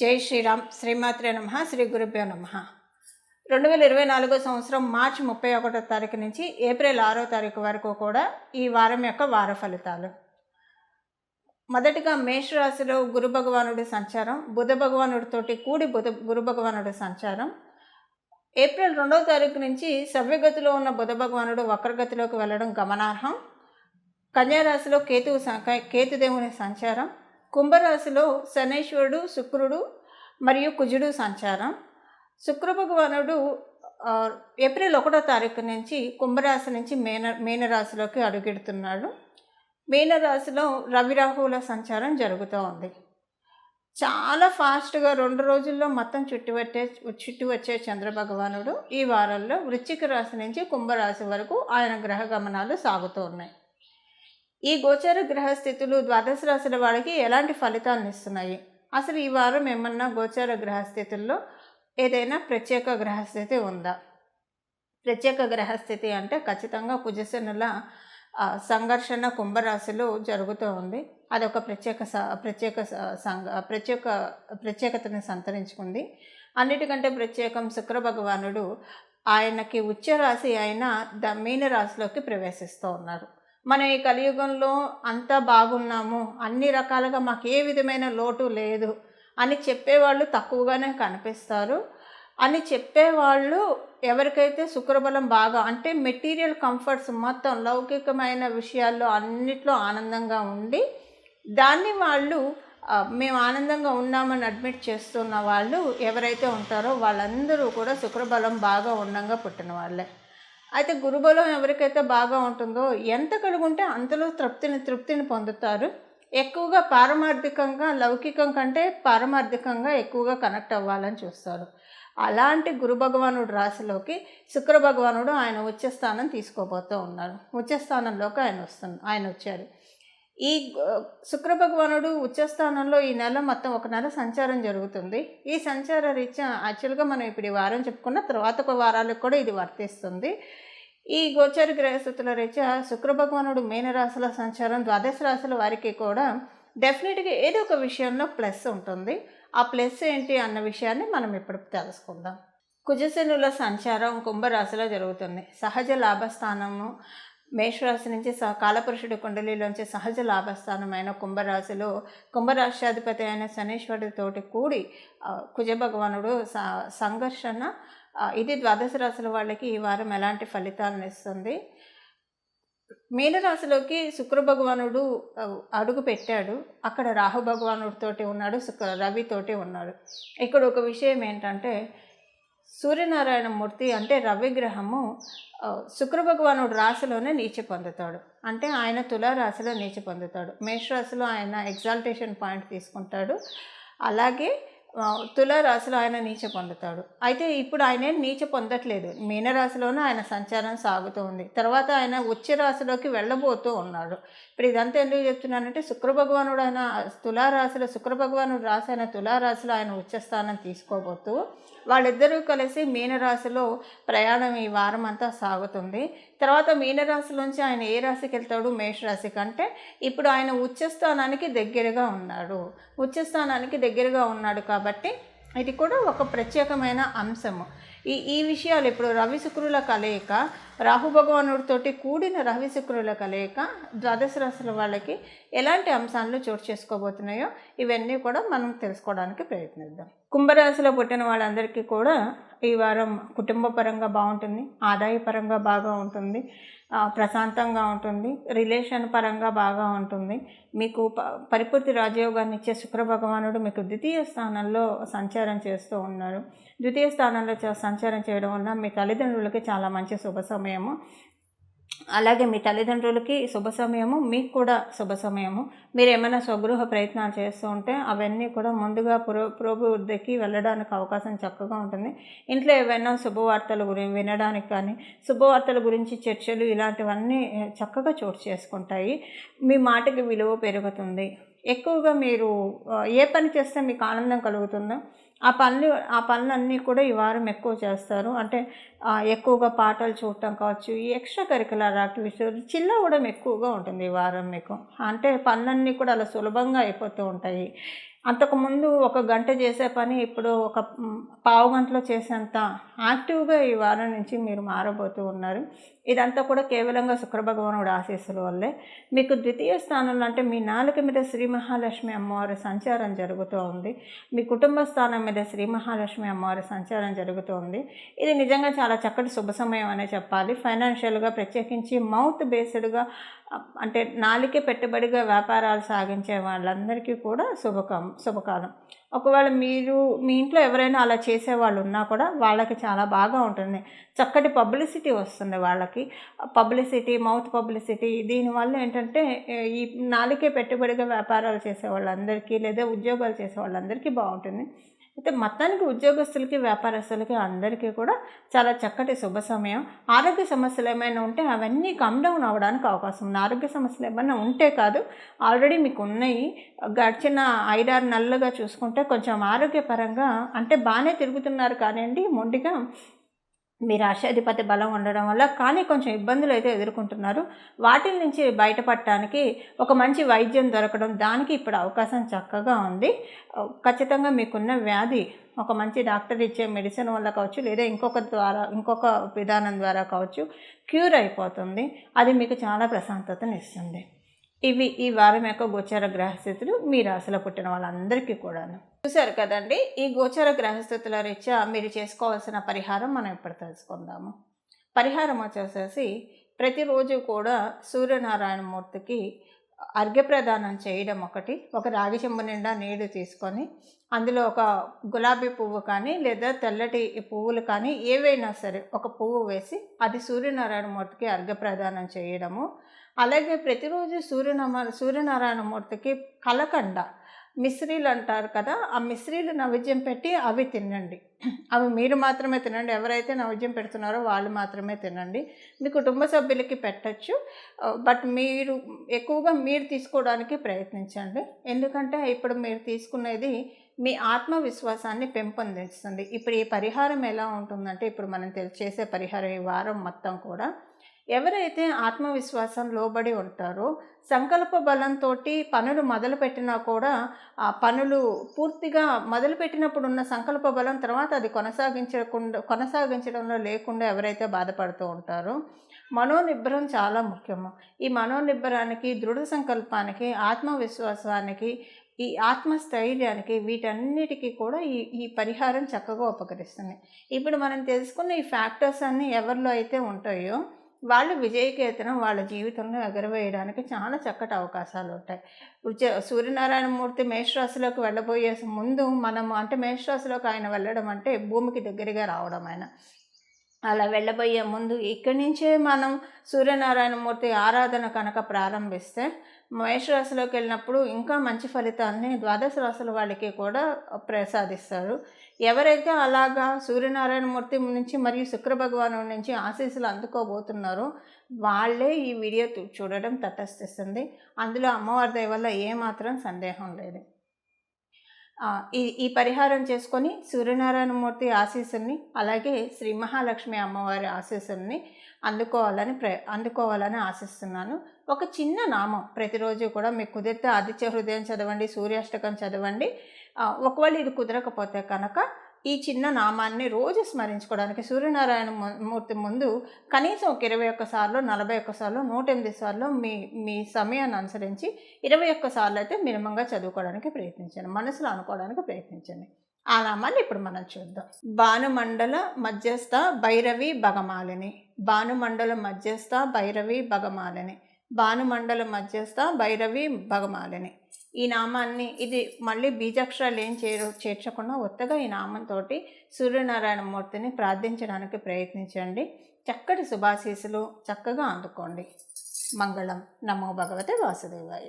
జై శ్రీరామ్. శ్రీమాత్రే నమ. శ్రీ గురుభ్యో నమ. రెండు వేల ఇరవై నాలుగో సంవత్సరం మార్చి ముప్పై ఒకటో తారీఖు నుంచి ఏప్రిల్ ఆరో తారీఖు వరకు కూడా ఈ వారం యొక్క వార ఫలితాలు. మొదటిగా మేషరాశిలో గురు భగవానుడి సంచారం బుధ భగవానుడితోటి కూడి బుధ గురు భగవానుడి సంచారం. ఏప్రిల్ రెండవ తారీఖు నుంచి సవ్యగతిలో ఉన్న బుధ భగవానుడు వక్రగతిలోకి వెళ్ళడం గమనార్హం. కన్యారాశిలో కేతువు కేతుదేవుని సంచారం. కుంభరాశిలో శనేశ్వరుడు శుక్రుడు మరియు కుజుడు సంచారం. శుక్ర భగవానుడు ఏప్రిల్ ఒకటో తారీఖు నుంచి కుంభరాశి నుంచి మేన మీనరాశిలోకి అడుగెడుతున్నాడు. మీనరాశిలో రవిరాహువుల సంచారం జరుగుతూ ఉంది. చాలా ఫాస్ట్గా రెండు రోజుల్లో మొత్తం చుట్టువట్టే చుట్టి వచ్చే చంద్రభగవానుడు ఈ వారంలో వృశ్చిక రాశి నుంచి కుంభరాశి వరకు ఆయన గ్రహ గమనాలు సాగుతూ ఉన్నాయి. ఈ గోచర గ్రహ స్థితులు ద్వాదశ రాశుల వాళ్ళకి ఎలాంటి ఫలితాలను ఇస్తున్నాయి? అసలు ఈ వారం ఏమన్నా గోచర గ్రహ స్థితుల్లో ఏదైనా ప్రత్యేక గ్రహస్థితి ఉందా? ప్రత్యేక గ్రహస్థితి అంటే ఖచ్చితంగా కుజశనుల సంఘర్షణ కుంభరాశిలో జరుగుతూ ఉంది. అదొక ప్రత్యేక స- ప్రత్యేక సంఘ ప్రత్యేక ప్రత్యేకతను సంతరించుకుంది. అన్నిటికంటే ప్రత్యేకం శుక్ర భగవానుడు. ఆయనకి ఉచ్చ రాశి అయిన ద మీన రాశిలోకి ప్రవేశిస్తూ ఉన్నారు. మన ఈ కలియుగంలో అంతా బాగున్నాము అన్ని రకాలుగా మాకు ఏ విధమైన లోటు లేదు అని చెప్పేవాళ్ళు తక్కువగానే కనిపిస్తారు. అని చెప్పేవాళ్ళు ఎవరికైతే శుక్రబలం బాగా అంటే మెటీరియల్ కంఫర్ట్స్ మొత్తం లౌకికమైన విషయాల్లో అన్నిట్లో ఆనందంగా ఉండి దాన్ని వాళ్ళు మేము ఆనందంగా ఉన్నామని అడ్మిట్ చేస్తున్న వాళ్ళు ఎవరైతే ఉంటారో వాళ్ళందరూ కూడా శుక్రబలం బాగా ఉండంగా పుట్టిన వాళ్ళే. అయితే గురుబలం ఎవరికైతే బాగా ఉంటుందో ఎంత కలుగుంటే అంతలో తృప్తిని తృప్తిని పొందుతారు. ఎక్కువగా పారమార్థికంగా లౌకికం కంటే పారమార్థికంగా ఎక్కువగా కనెక్ట్ అవ్వాలని చూస్తారు. అలాంటి గురు భగవానుడు రాశిలోకి శుక్ర భగవానుడు ఆయన ఉచ్చస్థానం తీసుకోబోతూ ఉన్నారు. ఉచ్చస్థానంలోకి ఆయన వస్తున్నారు ఆయన వచ్చారు. ఈ శుక్ర భగవానుడు ఉచ్చస్థానంలో ఈ నెల మొత్తం ఒక నెల సంచారం జరుగుతుంది. ఈ సంచార రీత్యా యాక్చువల్గా మనం ఇప్పుడు ఈ వారం చెప్పుకున్న తర్వాత ఒక వారాలకు కూడా ఇది వర్తిస్తుంది. ఈ గోచర గ్రహస్థితుల రీత్యా శుక్ర భగవానుడు మీనరాశుల సంచారం ద్వాదశ రాశుల వారికి కూడా డెఫినెట్గా ఏదో ఒక విషయంలో ప్లస్ ఉంటుంది. ఆ ప్లస్ ఏంటి అన్న విషయాన్ని మనం ఇప్పుడు తెలుసుకుందాం. కుజశనుల సంచారం కుంభరాశిలో జరుగుతుంది. సహజ లాభస్థానము మేషరాశి నుంచి స కాలపురుషుడి కుండలిలోంచి సహజ లాభస్థానమైన కుంభరాశిలో కుంభరాశ్యాధిపతి అయిన శనీశ్వరుడితోటి కూడి కుజభగవానుడు కుజ భగవానుడు స- సంఘర్షణ ఇది ద్వాదశ రాశుల వాళ్ళకి ఈ వారం ఎలాంటి ఫలితాలను ఇస్తుంది? మీనరాశిలోకి శుక్ర భగవానుడు అడుగు పెట్టాడు. అక్కడ రాహు భగవానుడితోటి ఉన్నాడు శుక్ర రవితోటి ఉన్నాడు. ఇక్కడ ఒక విషయం ఏంటంటే సూర్యనారాయణ మూర్తి అంటే రవిగ్రహము శుక్రభగవానుడు శుక్ర భగవానుడు రాశిలోనే నీచి పొందుతాడు. అంటే ఆయన తులారాశిలో నీచి పొందుతాడు. మేషరాశిలో ఆయన ఎగ్జాల్టేషన్ పాయింట్ తీసుకుంటాడు. అలాగే ఆ, రాశిలో ఆయన నీచ పొందుతాడు. అయితే ఇప్పుడు ఆయన నీచ పొందట్లేదు. మీనరాశిలోనే ఆయన సంచారం సాగుతూ ఉంది. తర్వాత ఆయన ఉచ్చ రాశిలోకి వెళ్ళబోతూ ఉన్నాడు. ఇప్పుడు ఇదంతా ఎందుకు చెప్తున్నానంటే శుక్ర భగవానుడు ఆయన తులారాశిలో శుక్ర భగవానుడు రాశి ఆయన తులారాశిలో ఆయన ఉచ్చస్థానం తీసుకోబోతూ వాళ్ళిద్దరూ కలిసి మీనరాశిలో ప్రయాణం ఈ వారం అంతా సాగుతుంది. తర్వాత మీనరాశిలోంచి ఆయన ఏ రాశికి వెళ్తాడు? మేషరాశి కంటే ఇప్పుడు ఆయన ఉచ్చస్థానానికి దగ్గరగా ఉన్నాడు. ఉచ్చస్థానానికి దగ్గరగా ఉన్నాడు కాబట్టి కాబట్టి ఇది కూడా ఒక ప్రత్యేకమైన అంశము. ఈ ఈ విషయాలు ఇప్పుడు రవి శుక్రుల కలయిక రాహు భగవానుడితోటి కూడిన రవి శుక్రుల కలయిక ద్వాదశ రాశుల వాళ్ళకి ఎలాంటి అంశాలను చోటు చేసుకోబోతున్నాయో ఇవన్నీ కూడా మనం తెలుసుకోవడానికి ప్రయత్నిద్దాం. కుంభరాశిలో పుట్టిన వాళ్ళందరికీ కూడా ఈ వారం కుటుంబ పరంగా బాగుంటుంది ఆదాయపరంగా బాగా ఉంటుంది ప్రశాంతంగా ఉంటుంది రిలేషన్ పరంగా బాగా ఉంటుంది. మీకు ప పరిపూర్తి రాజయోగాన్ని ఇచ్చే శుక్ర భగవానుడు మీకు ద్వితీయ స్థానంలో సంచారం చేస్తూ ఉన్నారు. ద్వితీయ స్థానంలో చ- సంచారం చేయడం వల్ల మీ తల్లిదండ్రులకి చాలా మంచి శుభ సమయము. అలాగే మీ తల్లిదండ్రులకి శుభ సమయము మీకు కూడా శుభ సమయము. మీరు ఏమైనా స్వగృహ ప్రయత్నాలు చేస్తూ ఉంటే అవన్నీ కూడా ముందుగా పురో పురోభివృద్ధికి వెళ్ళడానికి అవకాశం చక్కగా ఉంటుంది. ఇంట్లో ఏవైనా శుభవార్తల గురించి వినడానికి కానీ శుభవార్తల గురించి చర్చలు ఇలాంటివన్నీ చక్కగా చోటు చేసుకుంటాయి. మీ మాటకి విలువ పెరుగుతుంది. ఎక్కువగా మీరు ఏ పని చేస్తే మీకు ఆనందం కలుగుతుందో ఆ పనులు ఆ పనులన్నీ కూడా ఈ వారం ఎక్కువ చేస్తారు. అంటే ఎక్కువగా పాటలు చూడటం కావచ్చు ఈ ఎక్స్ట్రా కరికులర్ యాక్టివిటీస్ చిల్ల కూడా ఎక్కువగా ఉంటుంది ఈ వారం మీకు. అంటే పనులన్నీ కూడా అలా సులభంగా అయిపోతూ ఉంటాయి. అంతకుముందు ఒక గంట చేసే పని ఇప్పుడు ఒక పావు గంటలో చేసేంత యాక్టివ్గా ఈ వారం నుంచి మీరు మారబోతూ ఉన్నారు. ఇదంతా కూడా కేవలంగా శుక్రభగవానుడు ఆశీస్సుల వల్లే. మీకు ద్వితీయ స్థానంలో అంటే మీ నాలుక మీద శ్రీ మహాలక్ష్మి అమ్మవారి సంచారం జరుగుతూ ఉంది. మీ కుటుంబ స్థానం మీద శ్రీ మహాలక్ష్మి అమ్మవారి సంచారం జరుగుతూ ఉంది. ఇది నిజంగా చాలా చక్కటి శుభ సమయం అనే చెప్పాలి. ఫైనాన్షియల్గా ప్రత్యేకించి మౌత్ బేస్డ్గా అంటే నాలుకే పెట్టుబడిగా వ్యాపారాలు సాగించే వాళ్ళందరికీ కూడా శుభకం శుభకాలం. ఒకవేళ మీరు మీ ఇంట్లో ఎవరైనా అలా చేసే వాళ్ళు ఉన్నా కూడా వాళ్ళకి చాలా బాగా ఉంటుంది. చక్కటి పబ్లిసిటీ వస్తుంది వాళ్ళకి. పబ్లిసిటీ మౌత్ పబ్లిసిటీ దీనివల్ల ఏంటంటే ఈ నాలుకే పెట్టుబడిగా వ్యాపారాలు చేసే వాళ్ళందరికీ లేదా ఉద్యోగాలు చేసే వాళ్ళందరికీ బాగుంటుంది. అయితే మొత్తానికి ఉద్యోగస్తులకి వ్యాపారస్తులకి అందరికీ కూడా చాలా చక్కటి శుభ సమయం. ఆరోగ్య సమస్యలు ఏమైనా ఉంటే అవన్నీ కమ్ డౌన్ అవ్వడానికి అవకాశం ఉంది. ఆరోగ్య సమస్యలు ఏమైనా ఉంటే కాదు ఆల్రెడీ మీకు ఉన్నాయి గడిచిన ఐదారు నెలలుగా చూసుకుంటే కొంచెం ఆరోగ్యపరంగా అంటే బాగానే తిరుగుతున్నారు కానివ్వండి మొండిగా మీ రాష్ట్రాధిపతి బలం ఉండడం వల్ల కానీ కొంచెం ఇబ్బందులు అయితే ఎదుర్కొంటున్నారు. వాటి నుంచి బయటపడటానికి ఒక మంచి వైద్యం దొరకడం దానికి ఇప్పుడు అవకాశం చక్కగా ఉంది. ఖచ్చితంగా మీకున్న వ్యాధి ఒక మంచి డాక్టర్ ఇచ్చే మెడిసిన్ వల్ల కావచ్చు లేదా ఇంకొక ద్వారా ఇంకొక విధానం ద్వారా కావచ్చు క్యూర్ అయిపోతుంది. అది మీకు చాలా ప్రశాంతతను ఇస్తుంది. ఇవి ఈ వారం యొక్క గోచార గ్రహస్థితులు మీ రాశిలో పుట్టిన వాళ్ళందరికీ కూడాను. చూశారు కదండి ఈ గోచార గ్రహస్థితుల రీత్యా మీరు చేసుకోవాల్సిన పరిహారం మనం ఇప్పుడు తెలుసుకుందాము. పరిహారం వచ్చేసేసి ప్రతిరోజు కూడా సూర్యనారాయణ మూర్తికి అర్ఘ్యప్రదానం చేయడం ఒకటి ఒక రాగి చెంబు నిండా నీళ్ళు తీసుకొని అందులో ఒక గులాబీ పువ్వు కానీ లేదా తెల్లటి పువ్వులు కానీ ఏవైనా సరే ఒక పువ్వు వేసి అది సూర్యనారాయణ మూర్తికి అర్ఘ్యప్రదానం చేయడము. అలాగే ప్రతిరోజు సూర్యనమ సూర్యనారాయణ మూర్తికి కలకండ. మిశ్రీలు అంటారు కదా ఆ మిశ్రీలు నైవేద్యం పెట్టి అవి తినండి. అవి మీరు మాత్రమే తినండి. ఎవరైతే నైవేద్యం పెడుతున్నారో వాళ్ళు మాత్రమే తినండి. మీ కుటుంబ సభ్యులకి పెట్టచ్చు. బట్ మీరు ఎక్కువగా మీరు తీసుకోవడానికి ప్రయత్నించండి. ఎందుకంటే ఇప్పుడు మీరు తీసుకునేది మీ ఆత్మవిశ్వాసాన్ని పెంపొందిస్తుంది. ఇప్పుడు ఈ పరిహారం ఎలా ఉంటుందంటే ఇప్పుడు మనం చేసే పరిహారం ఈ వారం మొత్తం కూడా ఎవరైతే ఆత్మవిశ్వాసం లోబడి ఉంటారో సంకల్ప బలంతో పనులు మొదలుపెట్టినా కూడా ఆ పనులు పూర్తిగా మొదలుపెట్టినప్పుడు ఉన్న సంకల్ప బలం తర్వాత అది కొనసాగించకుండా కొనసాగించడంలో లేకుండా ఎవరైతే బాధపడుతూ ఉంటారో మనోనిబ్బరం చాలా ముఖ్యము. ఈ మనోనిబ్బరానికి దృఢ సంకల్పానికి ఆత్మవిశ్వాసానికి ఈ ఆత్మస్థైర్యానికి వీటన్నిటికీ కూడా ఈ ఈ పరిహారం చక్కగా ఉపకరిస్తుంది. ఇప్పుడు మనం తెలుసుకున్న ఈ ఫ్యాక్టర్స్ అన్నీ ఎవరిలో అయితే ఉంటాయో వాళ్ళు విజయకేతనం వాళ్ళ జీవితంలో ఎగరవేయడానికి చాలా చక్కటి అవకాశాలు ఉంటాయి. సూర్యనారాయణ మూర్తి మేషరాశిలోకి వెళ్ళబోయే ముందు మనము అంటే మేషరాశిలోకి ఆయన వెళ్ళడం అంటే భూమికి దగ్గరగా రావడం ఆయన. అలా వెళ్ళబోయే ముందు ఇక్కడి నుంచే మనం సూర్యనారాయణ మూర్తి ఆరాధన కనుక ప్రారంభిస్తే మేషరాశిలోకి వెళ్ళినప్పుడు ఇంకా మంచి ఫలితాన్ని ద్వాదశ రాశుల వాళ్ళకి కూడా ప్రసాదిస్తారు. ఎవరైతే అలాగా సూర్యనారాయణమూర్తి నుంచి మరియు శుక్ర భగవాను నుంచి ఆశీస్సులు అందుకోబోతున్నారో వాళ్ళే ఈ వీడియో చూడడం తటస్థిస్తుంది. అందులో అమ్మవారి దయ వల్ల ఏమాత్రం సందేహం లేదు. ఈ ఈ పరిహారం చేసుకొని సూర్యనారాయణమూర్తి ఆశీస్సుల్ని అలాగే శ్రీ మహాలక్ష్మి అమ్మవారి ఆశీస్సుల్ని అందుకోవాలని ప్ర అందుకోవాలని ఆశిస్తున్నాను. ఒక చిన్న నామం ప్రతిరోజు కూడా మీకు కుదిరితే ఆదిత్య హృదయం చదవండి సూర్యాష్టకం చదవండి. ఒకవేళ ఇది కుదరకపోతే కనుక ఈ చిన్న నామాన్ని రోజు స్మరించుకోవడానికి సూర్యనారాయణ ము- మూర్తి ముందు కనీసం ఒక ఇరవై ఒక్క సార్లు నలభై ఒక్కసార్లు నూట ఎనిమిది సార్లు మీ మీ సమయాన్ని అనుసరించి ఇరవై ఒక్క సార్లు అయితే మినిమంగా చదువుకోవడానికి ప్రయత్నించండి. మనసులో అనుకోవడానికి ప్రయత్నించండి. ఆ నామాన్ని ఇప్పుడు మనం చూద్దాం. భానుమండల మధ్యస్థ భైరవి భగమాలిని. భానుమండల మధ్యస్థ భైరవి భగమాలిని. భానుమండల మధ్యస్థ భైరవి భగమాలిని. ఈ నామాన్ని ఇది మళ్ళీ బీజాక్షరాలు ఏం చేరు చేర్చకుండా ఒత్తగా ఈ నామంతో సూర్యనారాయణ మూర్తిని ప్రార్థించడానికి ప్రయత్నించండి. చక్కటి శుభాశీసులు చక్కగా అందుకోండి. మంగళం. నమో భగవతే వాసుదేవాయ.